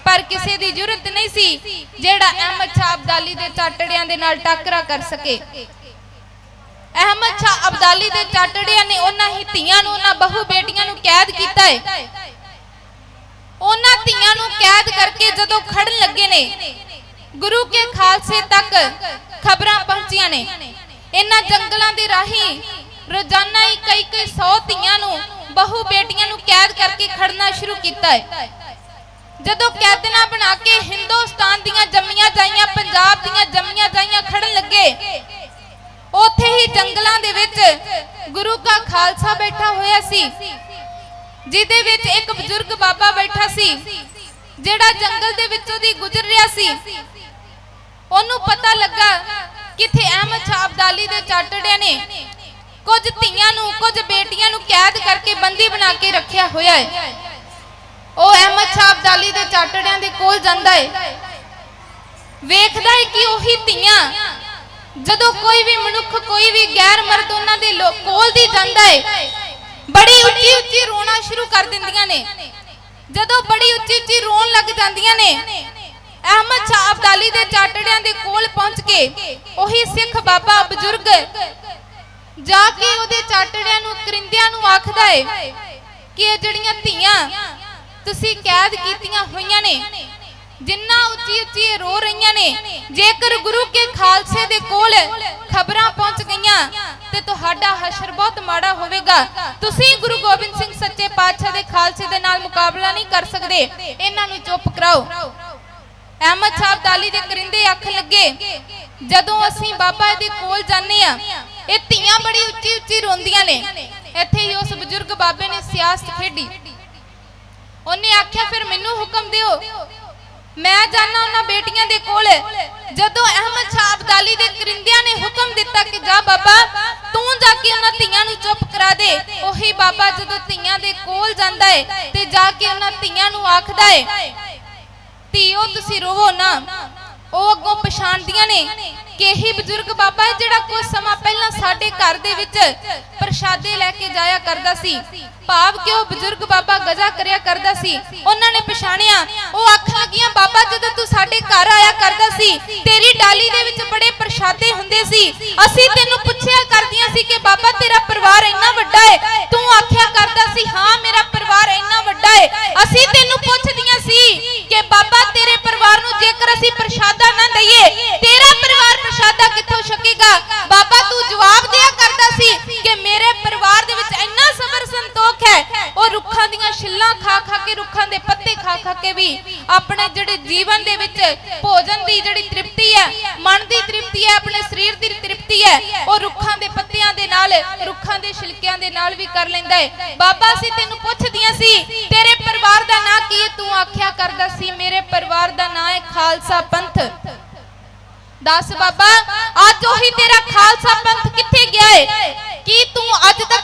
ਪਰ ਕਿਸੇ ਦੀ ਜ਼ਰੂਰਤ ਨਹੀਂ ਸੀ ਜਿਹੜਾ ਅਹਿਮਦ ਸ਼ਾਹ ਅਬਦਾਲੀ ਦੇ ਚਾਟੜਿਆਂ ਦੇ ਨਾਲ ਟੱਕਰਾ ਕਰ ਸਕੇ। ਅਹਿਮਦ ਸ਼ਾਹ ਅਬਦਾਲੀ ਦੇ ਚਾਟੜਿਆਂ ਨੇ ਉਹਨਾਂ ਹੀ ਧੀਆਂ ਨੂੰ, ਉਹਨਾਂ ਬਹੂ ਬੇਟੀਆਂ ਨੂੰ ਕੈਦ ਕੀਤਾ ਹੈ ਉਹਨਾਂ ਧੀਆਂ ਨੂੰ ਕੈਦ ਕਰਕੇ ਜਦੋਂ ਖੜਨ ਲੱਗੇ ਨੇ, ਗੁਰੂ ਕੇ ਖਾਲਸੇ ਤੱਕ ਖਬਰਾਂ ਪਹੁੰਚੀਆਂ ਨੇ। ਇਹਨਾਂ ਜੰਗਲਾਂ ਦੇ ਰਾਹੀਂ ਰੋਜ਼ਾਨਾ ਹੀ ਕਈ ਕਈ ਸੌ ਧੀਆਂ ਨੂੰ, ਬਹੂ ਬੇਟੀਆਂ ਨੂੰ ਕੈਦ ਕਰਕੇ ਖੜਨਾ ਸ਼ੁਰੂ ਕੀਤਾ ਹੈ। ਜਦੋਂ ਕੈਦਨਾ ਬਣਾ ਕੇ ਹਿੰਦੁਸਤਾਨ ਦੀਆਂ ਜੰਮੀਆਂ ਜਾਈਆਂ, ਪੰਜਾਬ ਦੀਆਂ ਜੰਮੀਆਂ ਜਾਈਆਂ ਖੜਨ ਲੱਗੇ, ਉੱਥੇ ਹੀ ਜੰਗਲਾਂ ਦੇ ਵਿੱਚ ਗੁਰੂ ਕਾ ਖਾਲਸਾ ਬੈਠਾ ਹੋਇਆ ਸੀ, ਜਿਹਦੇ ਵਿੱਚ ਇੱਕ ਬਜ਼ੁਰਗ ਬਾਬਾ ਬੈਠਾ ਸੀ, ਜਿਹੜਾ ਜੰਗਲ ਦੇ ਵਿੱਚੋਂ ਦੀ ਗੁਜ਼ਰ ਰਿਹਾ ਸੀ। ਉਹਨੂੰ ਪਤਾ ਲੱਗਾ ਕਿਥੇ ਅਹਿਮਦ ਸ਼ਾਹ ਅਬਦਾਲੀ ਦੇ ਚਾਟੜਿਆਂ ਨੇ ਕੁਝ ਧੀਆਂ ਨੂੰ, ਕੁਝ ਬੇਟੀਆਂ ਨੂੰ ਕੈਦ ਕਰਕੇ ਬੰਦੀ ਬਣਾ ਕੇ ਰੱਖਿਆ ਹੋਇਆ ਹੈ। ਉਹ ਅਹਿਮਦ ਸ਼ਾਹ ਅਬਦਾਲੀ ਦੇ ਚਾਟੜਿਆਂ ਦੇ ਕੋਲ ਜਾਂਦਾ ਹੈ। ਵੇਖਦਾ ਹੈ ਕਿ ਉਹੀ ਧੀਆਂ, ਜਦੋਂ ਕੋਈ ਵੀ ਮਨੁੱਖ, ਕੋਈ ਵੀ ਗੈਰ ਮਰਦ ਉਹਨਾਂ ਦੇ ਕੋਲ ਦੀ ਜਾਂਦਾ ਹੈ, ਬੜੀ ਉੱਚੀ ਉੱਚੀ ਰੋਣਾ ਸ਼ੁਰੂ ਕਰ ਦਿੰਦੀਆਂ ਨੇ। ਜਦੋਂ ਬੜੀ ਉੱਚੀ ਉੱਚੀ ਰੋਣ ਲੱਗ ਜਾਂਦੀਆਂ ਨੇ, ਅਹਿਮਦ ਸ਼ਾਹ ਅਬਦਾਲੀ ਦੇ ਚਾਟੜਿਆਂ ਦੇ ਕੋਲ ਪਹੁੰਚ ਕੇ ਉਹੀ ਸਿੱਖ ਬਾਬਾ ਬਜ਼ੁਰਗ ਜਾ ਕੇ ਉਹਦੇ ਚਾਟੜਿਆਂ ਨੂੰ, ਕਰਿੰਦਿਆਂ ਨੂੰ ਆਖਦਾ ਹੈ ਕਿ ਇਹ ਜਿਹੜੀਆਂ ਧੀਆਂ ਤੁਸੀਂ ਕੈਦ ਕੀਤੀਆਂ ਹੋਈਆਂ ਨੇ, ਜਿੰਨਾ ਉੱਚੀ ਉੱਚੀ ਰੋ ਰਹੀਆਂ ਨੇ, ਜੇਕਰ ਗੁਰੂ ਕੇ ਖਾਲਸੇ ਦੇ ਕੋਲ ਖਬਰਾਂ ਪਹੁੰਚ ਗਈਆਂ ਤੇ ਤੁਹਾਡਾ ਹਸ਼ਰ ਬਹੁਤ ਮਾੜਾ ਹੋਵੇਗਾ। ਤੁਸੀਂ ਗੁਰੂ ਗੋਬਿੰਦ ਸਿੰਘ ਸੱਚੇ ਪਾਤਸ਼ਾਹ ਦੇ ਖਾਲਸੇ ਦੇ ਨਾਲ ਮੁਕਾਬਲਾ ਨਹੀਂ ਕਰ ਸਕਦੇ। ਇਹਨਾਂ ਨੂੰ ਚੁੱਪ ਕਰਾਓ। ਅਹਿਮਦ ਸ਼ਾਹ ਅਬਦਾਲੀ ਦੇ ਕਰਿੰਦੇ ਅੱਖ ਲੱਗੇ, ਜਦੋਂ ਅਸੀਂ ਬਾਬਾ ਦੇ ਕੋਲ ਜਾਂਦੇ ਆ ਇਹ ਧੀਆਂ ਬੜੀ ਉੱਚੀ ਉੱਚੀ ਰੋਂਦੀਆਂ ਨੇ। ਇੱਥੇ ਹੀ ਉਸ ਬਜ਼ੁਰਗ ਬਾਬੇ ਨੇ ਸਿਆਸਤ ਖੇਡੀ। ਉਹਨੇ ਆਖਿਆ, ਫਿਰ ਮੈਨੂੰ ਹੁਕਮ ਦਿਓ। ਮੈਂ ਜਾਣਾ ਉਹਨਾਂ ਬੇਟੀਆਂ ਦੇ ਕੋਲ। ਜਦੋਂ ਅਹਿਮਦ ਸ਼ਾਹ ਅਬਦਾਲੀ ਦੇ ਕਰਿੰਦਿਆਂ ਨੇ ਹੁਕਮ ਦਿੱਤਾ ਕਿ ਜਾ ਬਾਬਾ, ਤੂੰ ਜਾ ਕੇ ਉਹਨਾਂ ਧੀਆਂ ਨੂੰ ਚੁੱਪ ਕਰਾ ਦੇ। ਉਹੀ ਬਾਬਾ ਜਦੋਂ ਧੀਆਂ ਦੇ ਕੋਲ ਜਾਂਦਾ ਹੈ ਤੇ ਜਾ ਕੇ ਉਹਨਾਂ ਧੀਆਂ ਨੂੰ ਆਖਦਾ ਹੈ ਧੀਓ, ਤੁਸੀਂ ਰੋਵੋ ਨਾ। ਉਹ ਅੱਗੋਂ ਪਛਾਣਦੀਆਂ ਨੇ ਕਿ ਇਹੀ ਬਜ਼ੁਰਗ ਬਾਬਾ ਹੈ ਜਿਹੜਾ ਕੁਝ ਸਮਾਂ ਪਹਿਲਾਂ ਸਾਡੇ ਘਰ ਦੇ ਵਿੱਚ ਪ੍ਰਸ਼ਾਦੇ ਲੈ ਕੇ ਜਾਇਆ ਕਰਦਾ ਸੀ। ਭਾਵ ਕਿ ਉਹ ਬਜ਼ੁਰਗ ਬਾਬਾ ਗਜ਼ਾ ਕਰਿਆ ਕਰਦਾ ਸੀ। ਉਹਨਾਂ ਨੇ ਪਛਾਣਿਆ ਉਹ ਆਖਣ ਲੱਗੀਆਂ, ਬਾਬਾ ਜਦੋਂ ਤੂੰ ਸਾਡੇ ਘਰ ਆਇਆ ਕਰਦਾ ਸੀ, ਤੇਰੀ ਡਾਲੀ ਦੇ ਵਿੱਚ ਬੜੇ ਪ੍ਰਸ਼ਾਦੇ ਹੁੰਦੇ ਸੀ। ਅਸੀਂ ਤੈਨੂੰ ਪੁੱਛਿਆ ਕਰਦੀਆਂ ਸੀ ਕਿ ਬਾਬਾ ਤੇਰਾ ਪਰਿਵਾਰ ਇੰਨਾ ਵੱਡਾ ਹੈ ਤੂੰ ਆਖਿਆ ਕਰਦਾ ਸੀ, ਹਾਂ, ਮੇਰਾ ਪਰਿਵਾਰ ਇੰਨਾ ਵੱਡਾ ਹੈ ਅਸੀਂ ਤੈਨੂੰ ਪੁੱਛਦੀਆਂ ਸੀ ਕਿ ਬਾਬਾ ਤੇਰੇ ਪਰਿਵਾਰ ਨੂੰ ਜੇਕਰ ਅਸੀਂ ਪ੍ਰਸ਼ਾਦਾ ਨਾ ਦਈਏ, ਤੇਰਾ ਪਰਿਵਾਰ ਪ੍ਰਸ਼ਾਦਾ ਕਿੱਥੋਂ ਛਕੇਗਾ? ਬਾਬਾ ਤੂੰ ਜਵਾਬ ਦਿਆ ਕਰਦਾ ਸੀ ਕਿ ਮੇਰੇ ਪਰਿਵਾਰ ਦੇ ਵਿੱਚ ਇੰਨਾ ਸੰਤੋਖ ਹੈ। ਉਹ ਰੁੱਖਾਂ ਦੀਆਂ ਛਿੱਲਾਂ ਖਾ ਖਾ ਕੇ, ਰੁੱਖਾਂ ਦੇ ਪੱਤੇ ਖਾ ਖਾ ਕੇ ਵੀ ਆਪਣੇ ਜਿਹੜੇ ਜੀਵਨ ਦੇ ਵਿੱਚ ਭੋਜਨ ਦੀ ਜਿਹੜੀ ਤ੍ਰਿਪਤੀ ਹੈ, ਮਨ ਦੀ ਤ੍ਰਿਪਤੀ ਹੈ, ਆਪਣੇ ਸਰੀਰ ਦੀ ਤ੍ਰਿਪਤੀ ਹੈ, ਉਹ ਰੁੱਖਾਂ ਦੇ ਪੱਤਿਆਂ ਦੇ ਨਾਲ, ਰੁੱਖਾਂ ਦੇ ਛਿਲਕਿਆਂ ਦੇ ਨਾਲ ਵੀ ਕਰ ਲੈਂਦਾ ਹੈ। ਬਾਬਾ, ਅਸੀਂ ਤੈਨੂੰ ਪੁੱਛਦੀਆਂ ਸੀ, ਤੇਰੇ ਪਰਿਵਾਰ ਦਾ ਨਾਂ ਕੀ ਹੈ? ਤੂੰ ਆਖਿਆ ਕਰਦਾ ਸੀ, ਮੇਰੇ ਪਰਿਵਾਰ ਦਾ ਨਾਂ ਹੈ ਖਾਲਸਾ ਪੰਥ। ਦੱਸ ਬਾਬਾ, ਅੱਜ ਉਹੀ ਤੇਰਾ ਖਾਲਸਾ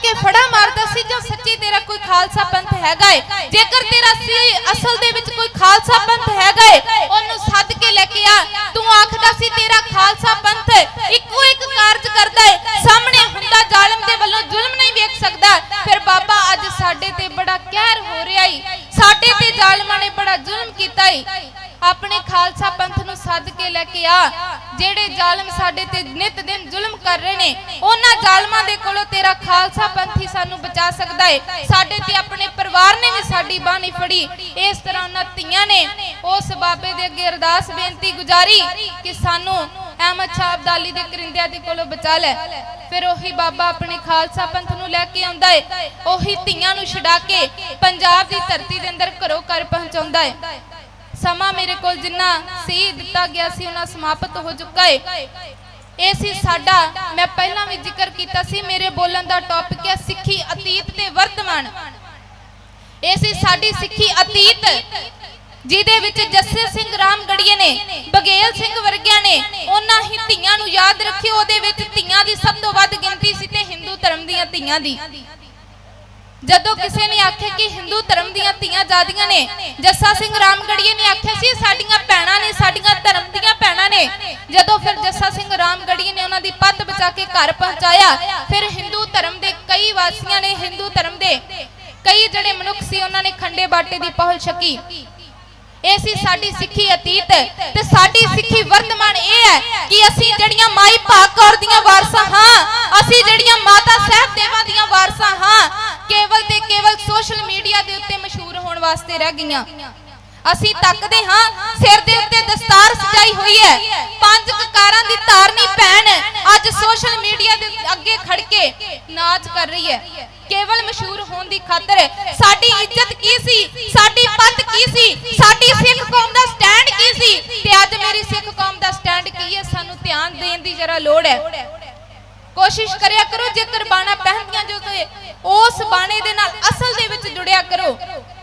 ਅੱਜ ਫੜਾ ਮਾਰਦਾ ਸੀ ਜਾਂ ਸੱਚੀ ਤੇਰਾ ਕੋਈ ਖਾਲਸਾ ਪੰਥ ਹੈਗਾ ਹੈ ਜੇਕਰ ਤੇਰਾ ਸੀ, ਅਸਲ ਦੇ ਵਿੱਚ ਕੋਈ ਖਾਲਸਾ ਪੰਥ ਹੈਗਾ ਹੈ ਉਹਨੂੰ ਸੱਦ ਕੇ ਲੈ ਕੇ ਆ। ਤੂੰ ਆਖਦਾ ਸੀ ਤੇਰਾ ਖਾਲਸਾ ਪੰਥ ਇੱਕੋ ਇੱਕ ਕਾਰਜ ਕਰਦਾ ਹੈ ਸਾਹਮਣੇ ਹੁੰਦਾ ਜ਼ਾਲਮ ਦੇ ਵੱਲੋਂ ਜ਼ੁਲਮ ਨਹੀਂ ਵੇਖ ਸਕਦਾ। ਫਿਰ ਬਾਬਾ ਅੱਜ ਸਾਡੇ ਤੇ ਬੜਾ ਕਹਿਰ ਹੋ ਰਿਹਾ ਈ। ਸਾਡੇ ਤੇ ਜ਼ਾਲਮਾਂ ਨੇ ਬੜਾ ਜ਼ੁਲਮ ਕੀਤਾ ਈ। ਆਪਣੇ ਖਾਲਸਾ ਪੰਥ ਨੂੰ ਸੱਦ ਕੇ ਲੈ ਕੇ ਆ। ਜਿਹੜੇ ਜ਼ਾਲਮ ਸਾਡੇ ਤੇ ਨਿਤ ਦਿਨ ਜ਼ੁਲਮ ਕਰ ਰਹੇ ਨੇ, ਉਹਨਾਂ ਜ਼ਾਲਮਾਂ ਦੇ ਕੋਲੋਂ ਤੇਰਾ ਖਾਲਸਾ ਪੰਥ ਸਾਨੂੰ ਬਚਾ ਸਕਦਾ ਹੈ ਸਾਡੇ ਤੇ ਆਪਣੇ ਪਰਿਵਾਰ ਨੇ ਵੀ ਸਾਡੀ ਬਾਹ ਨਹੀਂ ਫੜੀ। ਇਸ ਤਰ੍ਹਾਂ ਉਹਨਾਂ ਧੀਆਂ ਨੇ ਉਸ ਬਾਬੇ ਦੇ ਅੱਗੇ ਅਰਦਾਸ ਬੇਨਤੀ ਗੁਜ਼ਾਰੀ ਕਿ ਸਾਨੂੰ ਅਹਿਮਦ ਸ਼ਾਹ ਅਬਦਾਲੀ ਦੇ ਕਰਿੰਦਿਆਂ ਦੇ ਕੋਲੋਂ ਬਚਾ ਲੈ। ਫਿਰ ਉਹੀ ਬਾਬਾ ਆਪਣੇ ਖਾਲਸਾ ਪੰਥ ਨੂੰ ਲੈ ਕੇ ਆਉਂਦਾ ਹੈ ਉਹੀ ਧੀਆਂ ਨੂੰ ਛਡਾ ਕੇ ਪੰਜਾਬ ਦੀ ਧਰਤੀ ਦੇ ਅੰਦਰ ਘਰੋਂ ਘਰ ਪਹੁੰਚਾਉਂਦਾ ਹੈ ਸਮਾਂ ਮੇਰੇ ਕੋਲ ਜਿੰਨਾ ਸੀ ਦਿੱਤਾ ਗਿਆ ਸੀ, ਉਹਨਾਂ ਸਮਾਪਤ ਹੋ ਚੁੱਕਾ ਹੈ ਇਹ ਸੀ ਸਾਡਾ, ਮੈਂ ਪਹਿਲਾਂ ਵੀ ਜ਼ਿਕਰ ਕੀਤਾ ਸੀ, ਮੇਰੇ ਬੋਲਣ ਦਾ ਟੌਪਿਕ ਹੈ ਸਿੱਖੀ ਅਤੀਤ ਤੇ ਵਰਤਮਾਨ। ਇਹ ਸੀ ਸਾਡੀ ਸਿੱਖੀ ਅਤੀਤ, ਜਿਹਦੇ ਵਿੱਚ ਜੱਸੇ ਸਿੰਘ ਰਾਮਗੜੀਏ ਨੇ, ਬਗੇਲ ਸਿੰਘ ਵਰਗਿਆਂ ਨੇ ਉਹਨਾਂ ਹੀ ਧੀਆਂ ਨੂੰ ਯਾਦ ਰੱਖਿਓ ਉਹਦੇ ਵਿੱਚ ਧੀਆਂ ਦੀ ਸਭ ਤੋਂ ਵੱਧ ਗਿਣਤੀ ਸੀ ਤੇ ਹਿੰਦੂ ਧਰਮ ਦੀਆਂ ਧੀਆਂ ਦੀ। ਜਦੋਂ ਕਿਸੇ ਨੇ ਆਖਿਆ ਕਿ ਹਿੰਦੂ ਧਰਮ ਦੀਆਂ ਧੀਆਂ ਜਾਦੀਆਂ ਨੇ, ਜੱਸਾ ਸਿੰਘ ਰਾਮਗੜੀਏ ਨੇ ਆਖਿਆ ਸੀ, ਸਾਡੀਆਂ ਭੈਣਾਂ ਨੇ, ਸਾਡੀਆਂ ਧਰਮ ਦੀਆਂ ਭੈਣਾਂ ਨੇ। ਜਦੋਂ ਫਿਰ ਜੱਸਾ ਸਿੰਘ ਰਾਮਗੜੀਏ ਨੇ ਉਹਨਾਂ ਦੀ ਪੱਤ ਬਚਾ ਕੇ ਘਰ ਪਹੁੰਚਾਇਆ, ਫਿਰ ਹਿੰਦੂ ਧਰਮ ਦੇ ਕਈ ਵਾਸੀਆਂ ਨੇ, ਹਿੰਦੂ ਧਰਮ ਦੇ ਕਈ ਜਿਹੜੇ ਮਨੁੱਖ ਸੀ, ਉਹਨਾਂ ਨੇ ਖੰਡੇ ਬਾਟੇ ਦੀ ਪਹੁਲ ਛਕੀ। ਇਹ ਸੀ ਸਾਡੀ ਸਿੱਖੀ ਅਤੀਤ ਤੇ ਸਾਡੀ ਸਿੱਖੀ ਵਰਤਮਾਨ ਇਹ ਹੈ ਕਿ ਅਸੀਂ ਜਿਹੜੀਆਂ ਮਾਈ ਭਾਗ ਕੌਰ ਦੀਆਂ ਵਾਰਸਾਂ ਹਾਂ, ਅਸੀਂ ਜਿਹੜੀਆਂ ਮਾਤਾ ਸਾਹਿਬ ਦੇਵਾਂ ਦੀਆਂ ਵਾਰਸਾਂ ਹਾਂ ਕੇਵਲ ਤੇ ਕੇਵਲ ਸੋਸ਼ਲ ਮੀਡੀਆ ਦੇ ਉੱਤੇ ਮਸ਼ਹੂਰ ਹੋਣ ਵਾਸਤੇ ਰਹਿ ਗਈਆਂ। ਅਸੀਂ ਤੱਕਦੇ ਹਾਂ, ਸਿਰ ਦੇ ਉੱਤੇ ਦਸਤਾਰ ਸਜਾਈ ਹੋਈ ਹੈ। ਪੰਜ ਕਕਾਰਾਂ ਦੀ ਧਾਰਨੀ ਭੈਣ ਅੱਜ ਸੋਸ਼ਲ ਮੀਡੀਆ ਦੇ ਅੱਗੇ ਖੜ ਕੇ ਨਾਚ ਕਰ ਰਹੀ ਹੈ। ਕੇਵਲ ਮਸ਼ਹੂਰ ਹੋਣ ਦੀ ਖਾਤਰ ਸਾਡੀ ਇੱਜ਼ਤ ਕੀ ਸੀ? ਸਾਡੀ ਪੱਤ ਕੀ ਸੀ? ਸਾਡੀ ਸਿੱਖ ਕੌਮ ਦਾ ਸਟੈਂਡ ਕੀ ਸੀ? ਤੇ ਅੱਜ ਮੇਰੀ ਸਿੱਖ ਕੌਮ ਦਾ ਸਟੈਂਡ ਕੀ ਹੈ? ਸਾਨੂੰ ਧਿਆਨ ਦੇਣ ਦੀ ਜਰਾ ਲੋੜ ਹੈ। ਕੋਸ਼ਿਸ਼ ਕਰਿਆ ਕਰੋ, ਜੇਕਰ ਬਾਣਾ ਪਹਿਨਦੀਆਂ ਜੋ ਤੇ ਉਸ ਬਾਣੇ ਦੇ ਨਾਲ ਅਸਲ ਦੇ ਵਿੱਚ ਜੁੜਿਆ ਕਰੋ।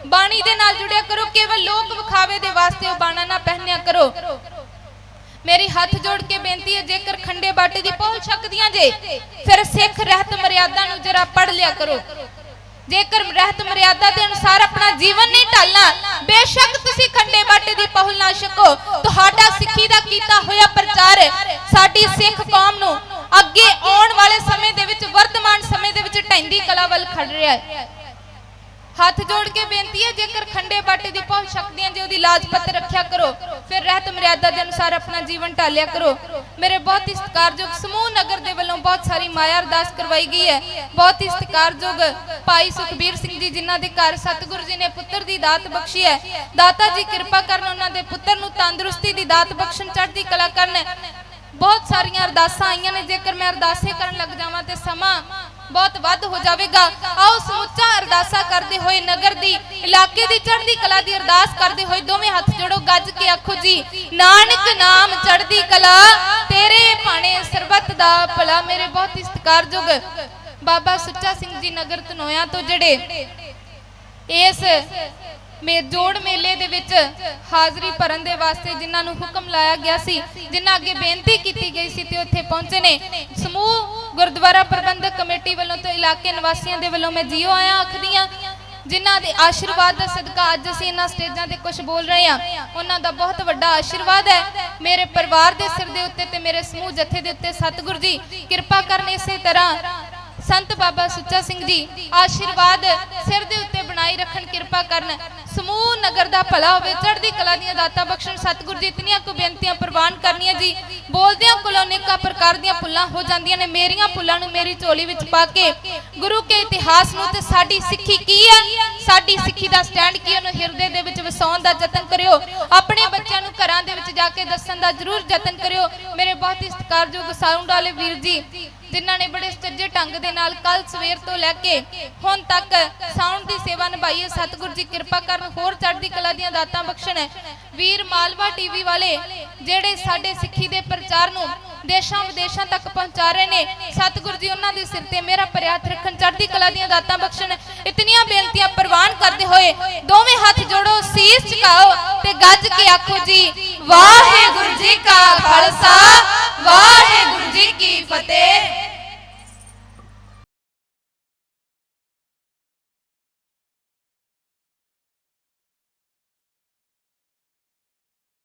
ਬਾਣੀ ਦੇ ਨਾਲ ਜੁੜਿਆ ਕਰੋ, ਕੇਵਲ ਲੋਕ ਵਿਖਾਵੇ ਦੇ ਵਾਸਤੇ ਉਹ ਬਾਣਾ ਨਾ ਪਹਿਨਿਆ ਕਰੋ। ਮੇਰੀ ਹੱਥ ਜੋੜ ਕੇ ਬੇਨਤੀ ਹੈ, ਜੇਕਰ ਖੰਡੇ ਬਾਟੇ ਦੀ ਪਹੁੰਚ ਸਕਦੀਆਂ ਜੇ, ਫਿਰ ਸਿੱਖ ਰਹਿਤ ਮਰਿਆਦਾ ਨੂੰ ਜਰਾ ਪੜ ਲਿਆ ਕਰੋ। ਜੇਕਰ ਰਹਿਤ ਮਰਿਆਦਾ ਦੇ ਅਨੁਸਾਰ ਆਪਣਾ ਜੀਵਨ ਨਹੀਂ ਢਾਲਣਾ, ਬੇਸ਼ੱਕ ਤੁਸੀਂ ਖੰਡੇ ਬਾਟੇ ਦੀ ਪਹੁਲ ਨਾ ਛਕੋ। ਤੁਹਾਡਾ ਸਿੱਖੀ ਦਾ ਕੀਤਾ ਹੋਇਆ ਪ੍ਰਚਾਰ ਸਾਡੀ ਸਿੱਖ ਕੌਮ ਨੂੰ ਅੱਗੇ ਆਉਣ ਵਾਲੇ ਸਮੇਂ ਦੇ ਵਿੱਚ, ਵਰਤਮਾਨ ਸਮੇਂ ਦੇ ਵਿੱਚ ਢੈਂਦੀ ਕਲਾ ਵੱਲ ਖੜ ਰਿਹਾ ਹੈ। ਹੱਥ ਜੋੜ ਕੇ ਬੇਨਤੀ ਹੈ, ਜੇਕਰ ਖੰਡੇ ਬਾਟੇ ਦੀ ਪਹੁੰਚ ਸਕਦੀਆਂ ਜੇ ਉਹਦੀ ਲਾਜਪਤ ਰੱਖਿਆ ਕਰੋ, ਫਿਰ ਰਹਿਤ ਮਰਿਆਦਾ ਦੇ ਅਨੁਸਾਰ ਆਪਣਾ ਜੀਵਨ ਢਾਲਿਆ ਕਰੋ। ਮੇਰੇ ਬਹੁਤ ਹੀ ਸਤਿਕਾਰਯੋਗ ਸਮੂਹ ਨਗਰ ਦੇ ਵੱਲੋਂ ਬਹੁਤ ਸਾਰੀ ਮਾਇਆ ਅਰਦਾਸ ਕਰਵਾਈ ਗਈ ਹੈ। ਬਹੁਤ ਹੀ ਸਤਿਕਾਰਯੋਗ ਭਾਈ ਸੁਖਬੀਰ ਸਿੰਘ ਜੀ, ਜਿਨ੍ਹਾਂ ਦੇ ਘਰ ਸਤਿਗੁਰੂ ਜੀ ਨੇ ਪੁੱਤਰ ਦੀ ਦਾਤ ਬਖਸ਼ੀ ਹੈ। ਦਾਤਾ ਜੀ, ਕਿਰਪਾ ਕਰਨ ਉਹਨਾਂ ਦੇ ਪੁੱਤਰ ਨੂੰ ਤੰਦਰੁਸਤੀ ਦੀ ਦਾਤ ਬਖਸ਼ਣ, ਚੜ੍ਹਦੀ ਕਲਾ ਕਰਨ। ਬਹੁਤ ਸਾਰੀਆਂ ਅਰਦਾਸਾਂ ਆਈਆਂ ਨੇ, ਜੇਕਰ ਮੈਂ ਅਰਦਾਸੇ ਕਰਨ ਲੱਗ ਜਾਵਾਂ ਤੇ ਸਮਾਂ ਬਹੁਤ ਵੱਧ ਹੋ ਜਾਵੇਗਾ। ਆਓ ਸਮੁੱਚਾ ਅਰਦਾਸਾ ਕਰਦੇ ਹੋਏ, ਨਗਰ ਦੀ, ਇਲਾਕੇ ਦੀ, ਚੜ੍ਹਦੀ ਕਲਾ ਦੀ ਅਰਦਾਸ ਕਰਦੇ ਹੋਏ ਦੋਵੇਂ ਹੱਥ ਜੋੜੋ, ਗੱਜ ਕੇ ਆਖੋ ਜੀ, ਨਾਨਕ ਨਾਮ ਚੜ੍ਹਦੀ ਕਲਾ, ਤੇਰੇ ਭਾਣੇ ਸਰਬੱਤ ਦਾ ਭਲਾ, ਮੇਰੇ ਬਹੁਤ ਹੀ ਬਾਬਾ ਸੁੱਚਾ ਸਿੰਘ ਜੀ ਨਗਰ ਧਨੋਇਆ ਤੋਂ ਜਿਹੜੇ ਇਸ ਮੇ, ਜੋੜ ਮੇਲੇ ਦੇ ਵਿੱਚ ਹਾਜ਼ਰੀ ਭਰਨ ਦੇ ਵਾਸਤੇ ਜਿਨ੍ਹਾਂ ਨੂੰ ਹੁਕਮ ਲਾਇਆ ਗਿਆ ਸੀ, ਜਿਨ੍ਹਾਂ ਅੱਗੇ ਬੇਨਤੀ ਕੀਤੀ ਗਈ ਸੀ ਤੇ ਉੱਥੇ ਪਹੁੰਚੇ ਨੇ। ਸਮੂਹ ਗੁਰਦੁਆਰਾ ਪ੍ਰਬੰਧਕ ਕਮੇਟੀ ਵੱਲੋਂ ਤੇ ਇਲਾਕੇ ਨਿਵਾਸੀਆਂ ਦੇ ਵੱਲੋਂ ਮੈਂ ਜੀਓ ਆਇਆ ਆਖਦੀ ਜਿਨ੍ਹਾਂ ਦੇ ਆਸ਼ੀਰਵਾਦ ਦਾ ਸਦਕਾ ਅੱਜ ਅਸੀਂ ਇਹਨਾਂ ਸਟੇਜਾਂ ਤੇ ਕੁਝ ਬੋਲ ਰਹੇ ਹਾਂ। ਉਹਨਾਂ ਦਾ ਬਹੁਤ ਵੱਡਾ ਆਸ਼ੀਰਵਾਦ ਹੈ। ਮੇਰੇ ਪਰਿਵਾਰ ਦੇ ਸਿਰ ਦੇ ਉੱਤੇ ਤੇ ਮੇਰੇ ਸਮੂਹ ਜਥੇ ਦੇ ਉੱਤੇ ਸਤਿਗੁਰੂ ਜੀ, ਕਿਰਪਾ ਕਰਨ ਇਸੇ ਤਰ੍ਹਾਂ ਸੰਤ ਬਾਬਾ ਸੁੱਚਾ ਸਿੰਘ ਜੀ ਆਸ਼ੀਰਵਾਦ ਸਿਰ ਦੇ ਉੱਤੇ ਬਣਾਈ ਰੱਖਣ ਕਿਰਪਾ ਕਰਨ, ਸਮੂਹ ਨਗਰ ਦਾ ਭਲਾ ਹੋਵੇ, ਚੜ੍ਹਦੀ ਕਲਾ ਦੀਆਂ ਦਾਤਾਂ ਬਖਸ਼ਣ, ਸਤਿਗੁਰੂ ਜੀ ਇਤਨੀਆਂ ਕੁ ਬੇਨਤੀਆਂ ਪ੍ਰਵਾਨ ਕਰਨੀਆਂ ਜੀ। ਬੋਲਦਿਆਂ ਕੋਲੋਂ ਅਨੇਕਾਂ ਪ੍ਰਕਾਰ ਦੀਆਂ ਭੁੱਲਾਂ ਹੋ ਜਾਂਦੀਆਂ ਨੇ, ਮੇਰੀਆਂ ਭੁੱਲਾਂ ਨੂੰ ਮੇਰੀ ਝੋਲੀ ਵਿੱਚ ਪਾ ਕੇ ਗੁਰੂ ਕੇ ਇਤਿਹਾਸ ਨੂੰ ਤੇ ਸਾਡੀ ਸਿੱਖੀ ਕੀ ਹੈ ਸਾਡੀ ਸਿੱਖੀ ਦਾ ਸਟੈਂਡ ਕੀ ਉਹਨੂੰ ਹਿਰਦੇ ਦੇ ਵਿੱਚ ਵਸਾਉਣ ਦਾ ਯਤਨ ਕਰਿਓ। ਆਪਣੇ ਬੱਚਿਆਂ ਨੂੰ ਘਰਾਂ ਦੇ ਵਿੱਚ ਜਾ ਕੇ ਦੱਸਣ ਦਾ ਜ਼ਰੂਰ ਯਤਨ ਕਰਿਓ। ਮੇਰੇ ਬਹੁਤ ਹੀ ਸਤਿਕਾਰਯੋਗ ਸਾਊਂਡ ਵਾਲੇ ਵੀਰ ਜੀ ਜਿਨ੍ਹਾਂ ਨੇ ਬੜੇ ਸੱਜੇ ਢੰਗ ਦੇ ਨਾਲ ਕੱਲ ਸਵੇਰ ਤੋਂ ਲੈ ਕੇ ਹੁਣ ਤੱਕ ਸਾਊਂਡ ਦੀ ਸੇਵਾ ਨਿਭਾਈ ਹੈ। ਸਤਿਗੁਰੂ ਜੀ ਕਿਰਪਾ ਕਰਨ ਹੋਰ ਚੜ੍ਹਦੀ ਕਲਾ ਦੀਆਂ ਦਾਤਾਂ ਬਖਸ਼ਣ ਵੀਰ ਮਾਲਵਾ ਟੀਵੀ ਵਾਲੇ ਜਿਹੜੇ ਸਾਡੇ ਸਿੱਖੀ ਦੇ ਪ੍ਰਚਾਰ ਨੂੰ ਦੇਸ਼ਾਂ ਵਿਦੇਸ਼ਾਂ ਤੱਕ ਪਹੁੰਚਾ ਰਹੇ ਨੇ। ਸਤਿਗੁਰੂ ਜੀ, ਉਹਨਾਂ ਦੇ ਸਿਰ ਤੇ ਮੇਰਾ ਪ੍ਰਿਆਤ ਰੱਖਣ, ਚੜ੍ਹਦੀ ਕਲਾ ਦੀਆਂ ਦਾਤਾਂ ਬਖਸ਼ਣ, ਇਤਨੀਆਂ ਬੇਨਤੀਆਂ ਪ੍ਰਵਾਨ ਕਰਦੇ ਹੋਏ ਦੋਵੇਂ ਹੱਥ ਜੋੜੋ, ਸੀਸ ਝੁਕਾਓ ਤੇ ਗੱਜ ਕੇ ਆਖੋ ਜੀ, ਵਾਹਿਗੁਰੂ ਜੀ ਕਾ ਖਾਲਸਾ, ਵਾਹਿਗੁਰੂ ਜੀ ਕੀ ਫਤਿਹ।